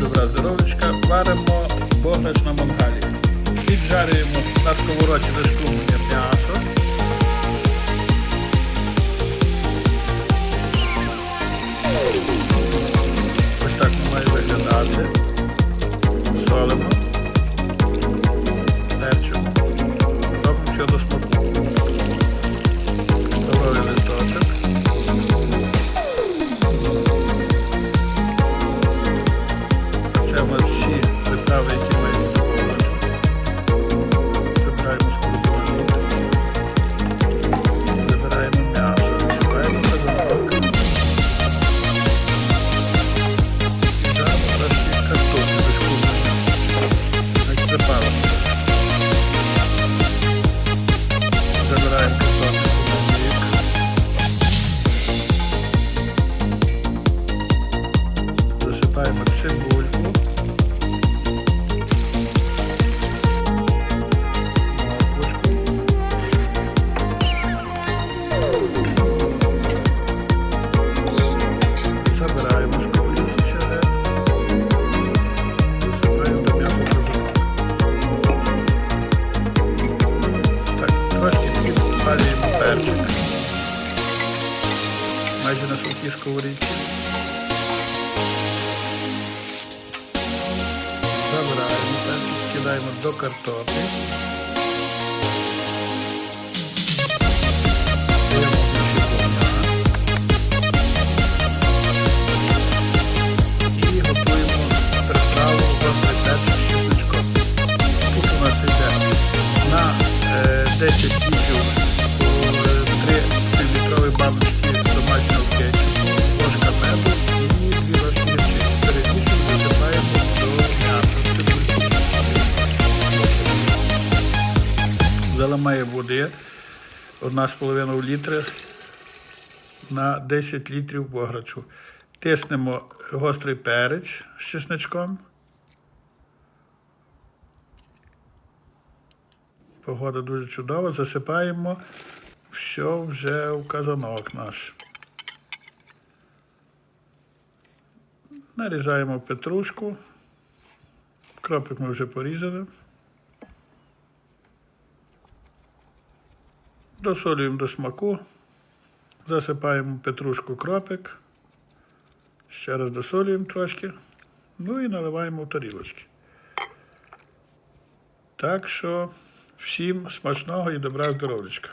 добра здоров'ячка. Варимо бограч на мангалі. Піджарюємо на сковороді до шкрумлення м'ясо. Перчик. Майже на сухій сковорідці. Забираємо перчик, кидаємо до картоплі. Даємо наші Заламає води 1,5 літри на 10 літрів бограчу. Тиснемо гострий перець з чесничком. Погода дуже чудова. Засипаємо все вже в казанок наш. Нарізаємо петрушку. Кропик ми вже порізали. Досолюємо до смаку. Засипаємо петрушку кропик. Ще раз досолюємо трошки. Ну і наливаємо в тарілочки. Так що всім смачного і добра здоров'ячка.